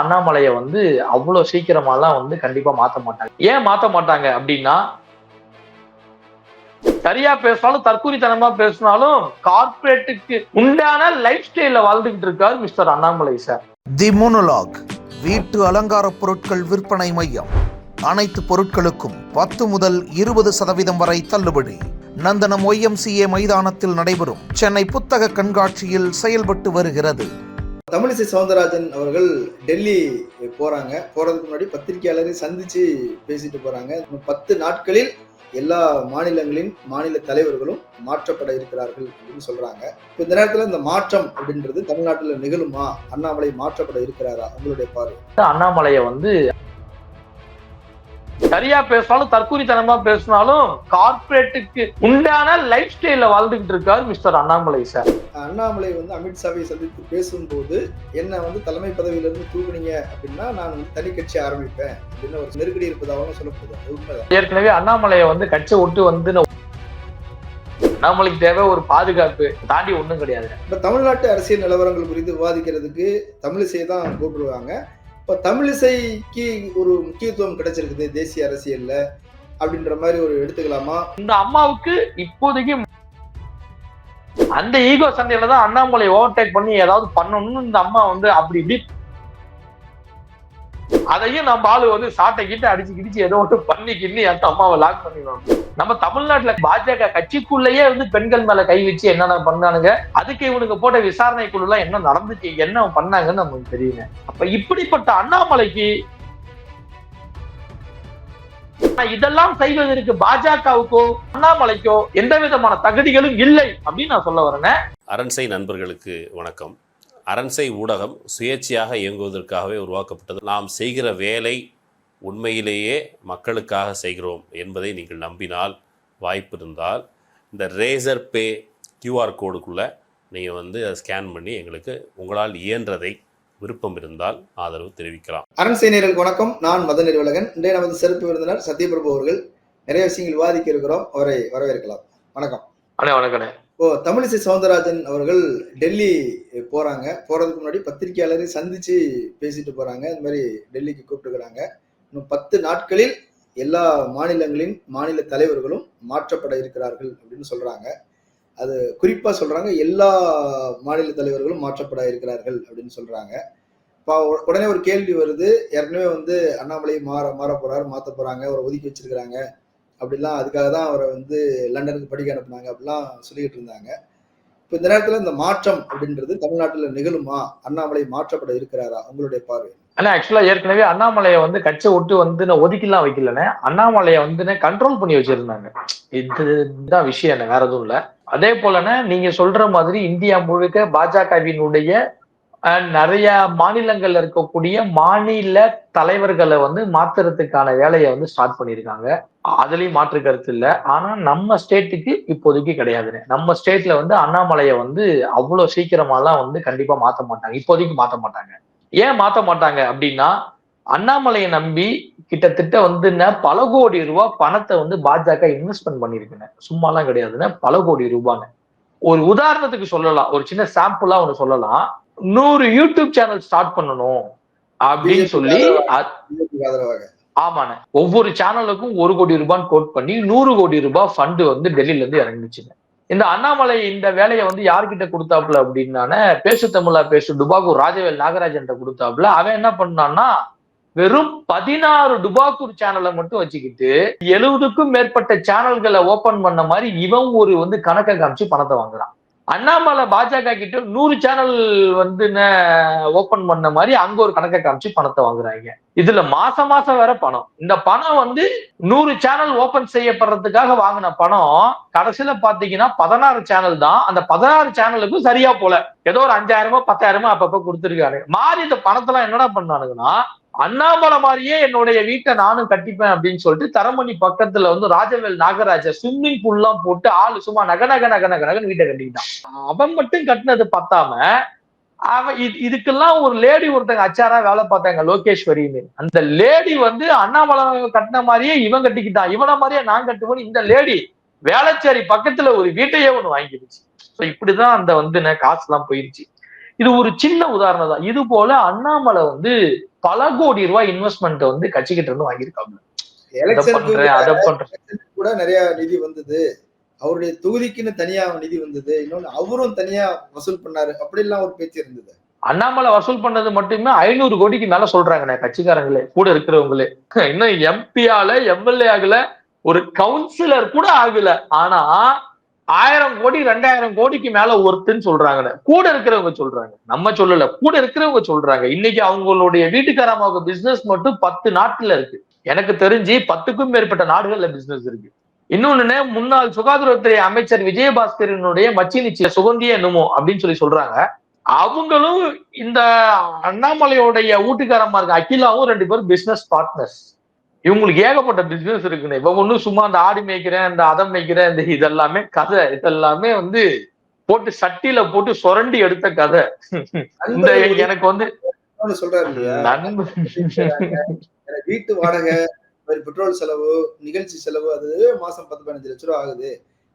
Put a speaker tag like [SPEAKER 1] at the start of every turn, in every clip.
[SPEAKER 1] அண்ணாமலையை வந்து அவ்வளவு சீக்கிரமாலாம் வந்து கண்டிப்பா மாத்த மாட்டாங்க. ஏன் மாத்த மாட்டாங்க அப்படின்னா சரியா பேசினாலும் தற்கூரித்தனமா பேசினாலும் கார்பரேட்டுக்கு உண்டான லைஃப் ஸ்டைல வாழ்ந்துகிட்டு இருக்காரு mister Annamalai sir
[SPEAKER 2] the monologue வீட்டு அலங்கார பொருட்கள் விற்பனை மையம். அனைத்து பொருட்களுக்கும் பத்து முதல் இருபது சதவீதம் வரை தள்ளுபடி. நந்தனம் ஒய்எம்சிஏ மைதானத்தில் நடைபெறும். சென்னை புத்தக கண்காட்சியில் செயல்பட்டு வருகிறது.
[SPEAKER 3] தமிழிசை சவுந்தரராஜன் அவர்கள் டெல்லி போறாங்க. போறதுக்கு முன்னாடி பத்திரிகையாளரை சந்திச்சு பேசிட்டு போறாங்க. பத்து நாட்களில் எல்லா மாநிலங்களின் மாநில தலைவர்களும் மாற்றப்பட இருக்கிறார்கள் அப்படின்னு சொல்றாங்க. இப்ப இந்த நேரத்துல இந்த மாற்றம் அப்படின்றது தமிழ்நாட்டுல நிகழுமா? அண்ணாமலை மாற்றப்பட இருக்கிறாரா? உங்களுடைய பார்வை.
[SPEAKER 1] அண்ணாமலையை வந்து சரியா பேசினாலும் தற்கூரித்தனமா பேசினாலும் கார்பரேட்டுக்கு உண்டான லைஃப் ஸ்டைல வாழ்ந்துகிட்டு இருக்காரு மிஸ்டர் அண்ணாமலை சார்
[SPEAKER 3] அண்ணாமலை வந்து அமித்ஷாவை சந்தித்து பேசும்போது என்ன வந்து தலைமை பதவியிலிருந்து தூக்குனீங்க அப்படின்னா நான் வந்து தனி கட்சி ஆரம்பிப்பேன். அப்படின்னு ஒரு நெருக்கடி இருப்பதாகவும் சொல்லப்படுது.
[SPEAKER 1] ஏற்கனவே அண்ணாமலையை வந்து கட்சி விட்டு வந்து அண்ணாமலைக்கு தேவை ஒரு பாதுகாப்பு. தாண்டி ஒண்ணும் கிடையாது.
[SPEAKER 3] இப்ப தமிழ்நாட்டு அரசியல் நிலவரங்கள் குறித்து விவாதிக்கிறதுக்கு தமிழிசை தான் கூப்பிடுவாங்க இப்ப தமிழிசைக்கு ஒரு முக்கியத்துவம் கிடைச்சிருக்குது தேசிய அரசியல்ல அப்படின்ற மாதிரி ஒரு எடுத்துக்கலாமா?
[SPEAKER 1] இந்த அம்மாவுக்கு இப்போதைக்கு அந்த ஈகோ சண்டையில தான் அண்ணாமலை ஓவர்டேக் பண்ணி ஏதாவது பண்ணணும்னு இந்த அம்மா வந்து அப்படி இப்படி அதையும் நம்ம ஆளு வந்து சாட்டை கிட்ட அடிச்சு கிடிச்சு ஏதோ ஒன்று பண்ணி கிண்ணி அந்த அம்மாவை லாக் பண்ணிடுவாங்க. நம்ம தமிழ்நாட்டுல பாஜக கட்சிக்குள்ளேயே வந்து பெண்கள் மேல கை வச்சு என்னென்ன பண்ணானுங்க? அதுக்கு இவனுக்கு போட்ட விசாரணை குழு எல்லாம் என்ன நடந்துச்சு என்ன பண்ணாங்கன்னு நமக்கு தெரியுங்க அப்ப இப்படிப்பட்ட அண்ணாமலைக்கு இதெல்லாம் செய்வதற்கு பாஜகவுக்கோ அண்ணாமலைக்கோ எந்த விதமான தகுதிகளும் இல்லை அப்படின்னு நான் சொல்ல வரேன்.
[SPEAKER 4] அரண்சை நண்பர்களுக்கு வணக்கம். அரண்சை ஊடகம் சுயேட்சையாக இயங்குவதற்காகவே உருவாக்கப்பட்டது. நாம் செய்கிற வேலை உண்மையிலேயே மக்களுக்காக செய்கிறோம் என்பதை நீங்கள் நம்பினால் வாய்ப்பு இருந்தால் இந்த ரேசர் பே கியூஆர் கோடுக்குள்ளே நீங்கள் வந்து அதை ஸ்கேன் பண்ணி எங்களுக்கு உங்களால் இயன்றதை விருப்பம் இருந்தால் ஆதரவு தெரிவிக்கலாம்.
[SPEAKER 3] அரண்சை நேயர்களுக்கு வணக்கம். நான் மதன் நிறுவலகன் இன்றைய நமது சிறப்பு விருந்தினர் சத்யபிரபு அவர்கள். நிறைய விஷயங்கள் விவாதிக்க இருக்கிறோம். அவரை வரவேற்கலாம். வணக்கம்.
[SPEAKER 1] அண்ணே வணக்கண்ணே.
[SPEAKER 3] ஓ தமிழிசை சவுந்தரராஜன் அவர்கள் டெல்லி போறாங்க. போறதுக்கு முன்னாடி பத்திரிகையாளரை சந்திச்சு பேசிட்டு போறாங்க. இந்த மாதிரி டெல்லிக்கு கூப்பிட்டுக்கிறாங்க. இன்னும் பத்து நாட்களில் எல்லா மாநிலங்களின் மாநில தலைவர்களும் மாற்றப்பட இருக்கிறார்கள் அப்படின்னு சொல்றாங்க. அது குறிப்பா சொல்றாங்க எல்லா மாநில தலைவர்களும் மாற்றப்பட இருக்கிறார்கள் அப்படின்னு சொல்றாங்க. இப்போ உடனே ஒரு கேள்வி வருது. ஏற்கனவே வந்து அண்ணாமலை மாற மாற போறாரு மாத்த போறாங்க அவரை ஒதுக்கி வச்சிருக்கிறாங்க. அப்படிலாம் அதுக்காக தான் அவரை வந்து லண்டனுக்கு படிக்க அனுப்புனாங்க அப்படிலாம் சொல்லிக்கிட்டு இருந்தாங்க. இப்போ இந்த நேரத்தில் இந்த மாற்றம் அப்படின்றது தமிழ்நாட்டில் நிகழுமா? அண்ணாமலை மாற்றப்பட இருக்கிறாரா? உங்களுடைய பார்வை?
[SPEAKER 1] ஆனால் ஆக்சுவலாக ஏற்கனவே அண்ணாமலையை வந்து கட்சியை விட்டு வந்து நான் ஒதுக்கிலாம் வைக்கலனே அண்ணாமலையை வந்து கண்ட்ரோல் பண்ணி வச்சிருந்தாங்க. இதுதான் விஷயம் என்ன வேற எதுவும் இல்லை. அதே போலன நீங்க சொல்ற மாதிரி இந்தியா முழுக்க பாஜகவினுடைய நிறைய மாநிலங்கள்ல இருக்கக்கூடிய மாநில தலைவர்களை வந்து மாத்துறதுக்கான வேலையை வந்து ஸ்டார்ட் பண்ணியிருக்காங்க. அதுலயும் மாற்று கருத்து இல்லை. ஆனா நம்ம ஸ்டேட்டுக்கு இப்போதைக்கு கிடையாதுன்னு நம்ம ஸ்டேட்ல வந்து அண்ணாமலையை வந்து அவ்வளவு சீக்கிரமாலாம் வந்து கண்டிப்பா மாத்த மாட்டாங்க. இப்போதைக்கு மாத்த மாட்டாங்க. ஏன் மாத்த மாட்டாங்க அப்படின்னா அண்ணாமலையை நம்பி கிட்டத்தட்ட வந்து பல கோடி ரூபாய் பணத்தை வந்து பாஜக இன்வெஸ்ட்மெண்ட் பண்ணிருக்குங்க சும்மாலாம் கிடையாதுன்னு பல கோடி ரூபான்னு. ஒரு உதாரணத்துக்கு சொல்லலாம். ஒரு சின்ன சாம்பிளா ஒன்று சொல்லலாம். நூறு யூடியூப் சேனல் ஸ்டார்ட் பண்ணணும் அப்படின்னு சொல்லி ஆமாண்ணே. ஒவ்வொரு சேனலுக்கும் ஒரு கோடி ரூபான்னு கோட் பண்ணி நூறு கோடி ரூபாய் ஃபண்டு வந்து டெல்லியில இருந்து இறங்கிச்சுங்க. இந்த அண்ணாமலை இந்த வேலையை வந்து யார்கிட்ட கொடுத்தாப்புல அப்படின்னானே பேசு தமிழா பேசு டுபாக்கூர் ராஜவேல் நாகராஜன் கொடுத்தாப்புல. அவன் என்ன பண்ணான்னா வெறும் பதினாறு டுபாக்கூர் சேனலை மட்டும் வச்சுக்கிட்டு எழுபதுக்கும் மேற்பட்ட சேனல்களை ஓபன் பண்ண மாதிரி இவன் ஒரு வந்து கணக்கை காமிச்சு பணத்தை வாங்குறான். அண்ணாமலை பாஜக கிட்ட நூறு சேனல் வந்து ஓபன் பண்ண மாதிரி அங்க ஒரு கணக்கை காமிச்சு பணத்தை வாங்குறாங்க. இதுல மாச மாசம் வேற பணம். இந்த பணம் வந்து நூறு சேனல் ஓபன் செய்யப்படுறதுக்காக வாங்கின பணம் கடைசியில பாத்தீங்கன்னா பதினாறு சேனல் தான். அந்த பதினாறு சேனலுக்கும் சரியா போல. ஏதோ ஒரு அஞ்சாயிரமோ பத்தாயிரமோ அப்பப்ப கொடுத்துருக்காரு. மாறி இந்த பணத்தெல்லாம் என்னடா பண்ணானுங்கன்னா அண்ணாமலை மாதிரியே என்னுடைய வீட்டை நானும் கட்டிப்பேன் அப்படின்னு சொல்லிட்டு தரமணி பக்கத்துல வந்து ராஜவேல் நாகராஜ ஸ்விம்மிங் பூல் எல்லாம் போட்டு ஆளு சும்மா நக நக நக நக நகன்னு வீட்டை கட்டிக்கிட்டான். அவன் மட்டும் கட்டினது பத்தாம அவன் இது இதுக்கெல்லாம் ஒரு லேடி ஒருத்தங்க அச்சாரா வேலை பார்த்தாங்க லோகேஸ்வரின்னு. அந்த லேடி வந்து அண்ணாமலை கட்டின மாதிரியே இவன் கட்டிக்கிட்டான். இவன மாதிரியே நான் கட்டுவேன் இந்த லேடி வேளச்சேரி பக்கத்துல ஒரு வீட்டையே ஒண்ணு வாங்கிடுச்சு. ஸோ இப்படிதான் அந்த வந்து காசு எல்லாம் போயிருச்சு. இது ஒரு சின்ன உதாரணம் தான். இது போல அண்ணாமலை வந்து பல கோடி ரூபாய் இன்வெஸ்ட்மெண்ட் வந்து கட்சிக்கிட்ட இருந்து வாங்கியிருக்காங்க அதை பண்றேன்.
[SPEAKER 3] கூட நிறைய நிதி வந்தது. அவருடைய தொகுதிக்குன்னு தனியா நிதி வந்தது. இன்னொன்னு அவரும் தனியா வசூல் பண்ணாரு. அப்படி எல்லாம் ஒரு பேச்சு இருந்தது.
[SPEAKER 1] அண்ணாமலை வசூல் பண்ணது மட்டுமே ஐநூறு கோடிக்கு மேல சொல்றாங்கண்ணே கட்சிக்காரங்களே கூட இருக்கிறவங்களே. இன்னும் எம்பி ஆல எம்எல்ஏ ஆகல ஒரு கவுன்சிலர் கூட ஆகல. ஆனா ஆயிரம் கோடி ரெண்டாயிரம் கோடிக்கு மேல ஒருத்துன்னு சொல்றாங்க கூட இருக்கிறவங்க சொல்றாங்க. நம்ம சொல்லல. கூட இருக்கிறவங்க சொல்றாங்க. இன்னைக்கு அவங்களுடைய வீட்டுக்காரமாக பிசினஸ் மட்டும் பத்து நாட்டுல இருக்கு. எனக்கு தெரிஞ்சு பத்துக்கும் மேற்பட்ட நாடுகள்ல பிசினஸ் இருக்கு. இன்னொன்னு முன்னாள் சுகாதாரத்துறை அமைச்சர் விஜயபாஸ்கரனுடைய மச்சினிச்சி சுகந்திய என்னமோ அப்படின்னு சொல்லி சொல்றாங்க. அவங்களும் இந்த அண்ணாமலையோடைய வீட்டுக்காரமா இருக்க அகிலாவும் ரெண்டு பேரும் பிசினஸ் பார்ட்னர்ஸ் இவங்களுக்கு ஏகப்பட்ட பிசினஸ் இருக்குன்னு இப்ப ஒண்ணும் சும்மா அந்த ஆடு மேய்க்கிறேன் இந்த அதம் மேய்க்கிறேன் இந்த இதெல்லாமே கதை. இதெல்லாமே வந்து போட்டு சட்டியில போட்டு சுரண்டி எடுத்த கதை. இந்த எனக்கு வந்து
[SPEAKER 3] சொல்றாரு வீட்டு வாடகை பெட்ரோல் செலவு நிகழ்ச்சி செலவு அது மாசம் பத்து பதினஞ்சு லட்ச ரூபா ஆகுது.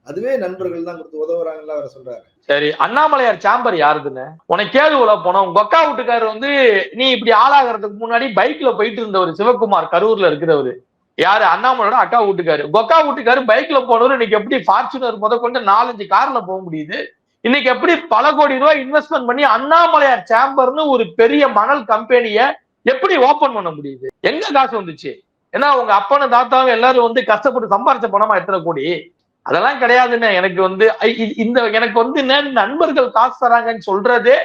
[SPEAKER 3] அதுவே நண்பர்கள் தான் கொடுத்து உதவுறாங்கல்ல அவர் சொல்றாரு.
[SPEAKER 1] சரி அண்ணாமலையார் சாம்பர் யாருதுன்னு? உனக்கு கேதுகுல போனோம் உங்க அக்கா வீட்டுக்காரர் வந்து நீ இப்படி ஆளாகிறதுக்கு முன்னாடி பைக்ல போயிட்டு இருந்தவர் சிவகுமார் கரூர்ல இருக்கிறவரு. யாரு? அண்ணாமலையோட அக்கா வீட்டுக்காரு. கொக்கா வீட்டுக்காரு பைக்ல போனவர் இன்னைக்கு எப்படி ஃபார்ச்சுனர் முத கொண்டு நாலஞ்சு கார்ல போக முடியுது? இன்னைக்கு எப்படி பல கோடி ரூபாய் இன்வெஸ்ட்மெண்ட் பண்ணி அண்ணாமலையார் சாம்பர்னு ஒரு பெரிய மணல் கம்பெனிய எப்படி ஓபன் பண்ண முடியுது? எங்க காசு வந்துச்சு? ஏன்னா உங்க அப்பனும் தாத்தாவும் எல்லாரும் வந்து கஷ்டப்பட்டு சம்பாரிச்ச பணமா எத்தனை கோடி? அதெல்லாம் கிடையாதுன்னு எனக்கு வந்து இந்த எனக்கு வந்து என்ன நண்பர்கள் காசு தராங்கன்னு சொல்றதே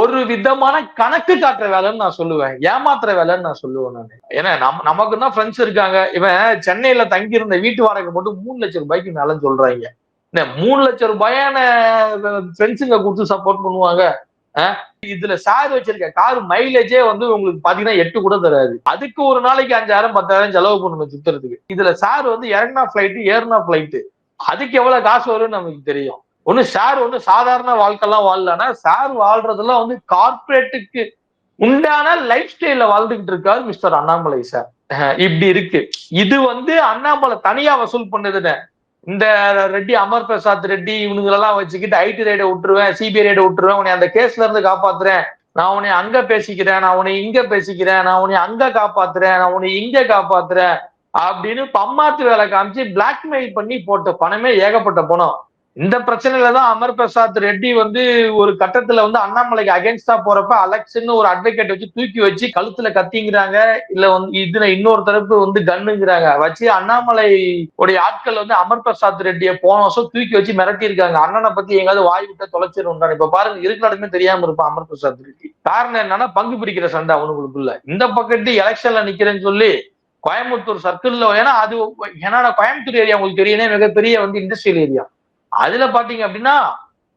[SPEAKER 1] ஒரு விதமான கணக்கு காட்டுற வேலைன்னு நான் சொல்லுவேன். ஏமாத்துற வேலைன்னு நான் சொல்லுவேன் நான். ஏன்னா நம்ம நமக்கு தான் ஃப்ரெண்ட்ஸ் இருக்காங்க. இவன் சென்னையில தங்கி இருந்த வீட்டு வாடகை மட்டும் மூணு லட்சம் ரூபாய்க்கு மேலன்னு சொல்றாங்க. என்ன மூணு லட்சம் ரூபாயான ஃப்ரெண்ட்ஸுங்க கொடுத்து சப்போர்ட் பண்ணுவாங்க. இதுல சார் வச்சிருக்க கார் மைலேஜே வந்து உங்களுக்கு பாத்தீங்கன்னா எட்டு கூட தராது. அதுக்கு ஒரு நாளைக்கு அஞ்சாயிரம் பத்தாயிரம் செலவு பண்ணணும் சுத்துறதுக்கு. இதுல சார் வந்து இறங்கினா ஃபிளைட்டு ஏறினா ஃபிளைட்டு அதுக்கு எவ்வளவு காசு வரும்னு நமக்கு தெரியும். ஒண்ணு சார் ஒன்றும் சாதாரண வாழ்க்கைலாம் வாழலன்னா சார் வாழ்றதெல்லாம் வந்து கார்பரேட்டுக்கு உண்டான லைஃப் ஸ்டைல வாழ்ந்துகிட்டு இருக்காரு மிஸ்டர் அண்ணாமலை சார் இப்படி இருக்கு. இது வந்து அண்ணாமலை தனியா வசூல் பண்ணுதுன்னு. இந்த ரெட்டி அமர் பிரசாத் ரெட்டி இவனுங்களெல்லாம் வச்சுக்கிட்டு ஐடி ரைடை விட்டுருவேன் சிபிஐ ரைடை விட்டுருவேன் உன்னை அந்த கேஸ்ல இருந்து காப்பாத்துறேன். நான் உன்னை அங்க பேசிக்கிறேன் நான் உன்னை இங்க பேசிக்கிறேன் நான் உன்னை அங்க காப்பாத்துறேன் நான் உன்னை இங்க காப்பாத்துறேன். அப்படின்னு பம்மாத்து வேலை காமிச்சு பிளாக்மெயில் பண்ணி போட்ட பணமே ஏகப்பட்ட பணம். இந்த பிரச்சனையில தான் அமர் பிரசாத் ரெட்டி வந்து ஒரு கட்டத்துல வந்து அண்ணாமலைக்கு அகேன்ஸ்டா போறப்ப அலெக்ஸ்ன்னு ஒரு அட்வொகேட் வச்சு தூக்கி வச்சு கழுத்துல கத்திங்கிறாங்க இல்ல வந்து இதுல இன்னொரு தரப்பு வந்து கன்னுங்கிறாங்க வச்சு அண்ணாமலை உடைய ஆட்கள் வந்து அமர் பிரசாத் ரெட்டியை போன வருஷம் தூக்கி வச்சு மிரட்டி இருக்காங்க அண்ணனை பத்தி எங்காவது வாய் விட்ட தொலைச்சிரும் இப்ப பாருங்க இருக்கிற தெரியாம இருப்பான் அமர் பிரசாத் ரெட்டி. காரணம் என்னன்னா பங்கு பிரிக்கிற சண்டை அவனுக்குள்ள இந்த பக்கத்து எலெக்ஷன்ல நிக்கிறேன்னு சொல்லி கோயம்புத்தூர் சர்க்கிள்ல ஏன்னா அது ஏன்னா கோயம்புத்தூர் ஏரியா உங்களுக்கு தெரியுனே மிகப்பெரிய வந்து இண்டஸ்ட்ரியல் ஏரியா அதுல பாத்தீங்க அப்படின்னா